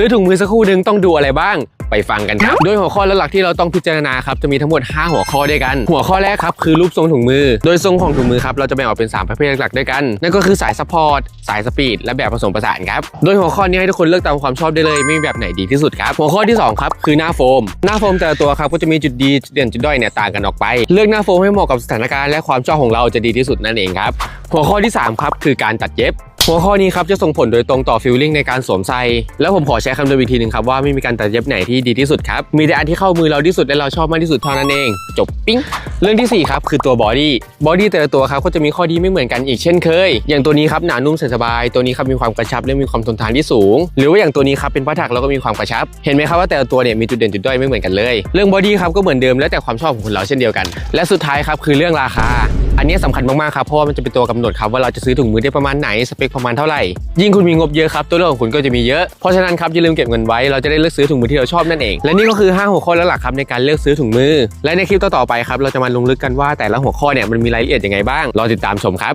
ซื้อถุงมือสักคู่หนึ่งต้องดูอะไรบ้างไปฟังกันครับ โดยหัวข้อหลักที่เราต้องพิจารณาครับจะมีทั้งหมด 5 หัวข้อด้วยกัน หัวข้อแรกครับคือรูปทรงถุงมือ โดยทรงของถุงมือครับเราจะแบ่งออกเป็น 3 ประเภทหลักๆด้วยกัน นั่นก็คือสายซัพพอร์ตสายสปีดและแบบผสมผสานครับ โดยหัวข้อนี้ให้ทุกคนเลือกตามความชอบได้เลยไม่มีแบบไหนดีที่สุดครับ หัวข้อที่สองครับคือหน้าโฟม หน้าโฟมแต่ละตัวครับก็จะมีจุดดีจุดเด่นจุดด้อยเนี่ยต่างกันออกไป เลือกหน้าโฟมให้เหมาะกับสถานการณ์และความชอบของเราจะดีที่สุดนั่นเองครับ หัวข้อที่สามครับคือการตัดเย็บ หัวข้อนี้ครับจะส่งผลโดยตรงต่อฟิลลิ่งในการสวมใส่แล้วผมขอใช้คำเดิมอีกทีหนึ่งครับว่าไม่มีการตัดเย็บไหนที่ดีที่สุดครับมีแต่อันที่เข้ามือเราที่สุดและเราชอบมากที่สุดเท่านั้นเอง จบปิ้งเรื่องที่สี่ครับคือตัวบอดี้บอดี้แต่ละตัวครับก็จะมีข้อดีไม่เหมือนกันอีกเช่นเคย อย่างตัวนี้ครับหนานุ่มสสบาย ตัวนี้ครับมีความกระชับและมีความทนทานที่สูง หรือว่าอย่างตัวนี้ครับเป็นผ้าถักแล้วก็มีความกระชับ เห็นไหมครับว่าแต่ละตัวเนี่ยมีจุดเด่นจุดด้อยไม่เหมือนกันเลย เรื่องบอดี้ครับก็เหมือนเดิมแล้วแต่ความชอบของคนเราเช่นเดียวกัน และสุดท้ายครับคือเรื่องราคา อันนี้สำคัญมากๆครับเพราะว่ามันจะเป็นตัวกำหนดครับว่าเราจะซื้อถุงมือได้ประมาณไหนสเปคประมาณเท่าไหร่ยิ่งคุณมีงบเยอะครับตัวเลือกของคุณก็จะมีเยอะเพราะฉะนั้นครับอย่าลืมเก็บเงินไว้เราจะได้เลือกซื้อถุงมือที่เราชอบนั่นเองและนี่ก็คือ 5 หัวข้อหลักๆครับในการเลือกซื้อถุงมือ และในคลิปต่อๆไปครับเราจะมาลงลึกกันว่าแต่ละหัวข้อเนี่ยมันมีรายละเอียดยังไงบ้างรอติดตามชมครับ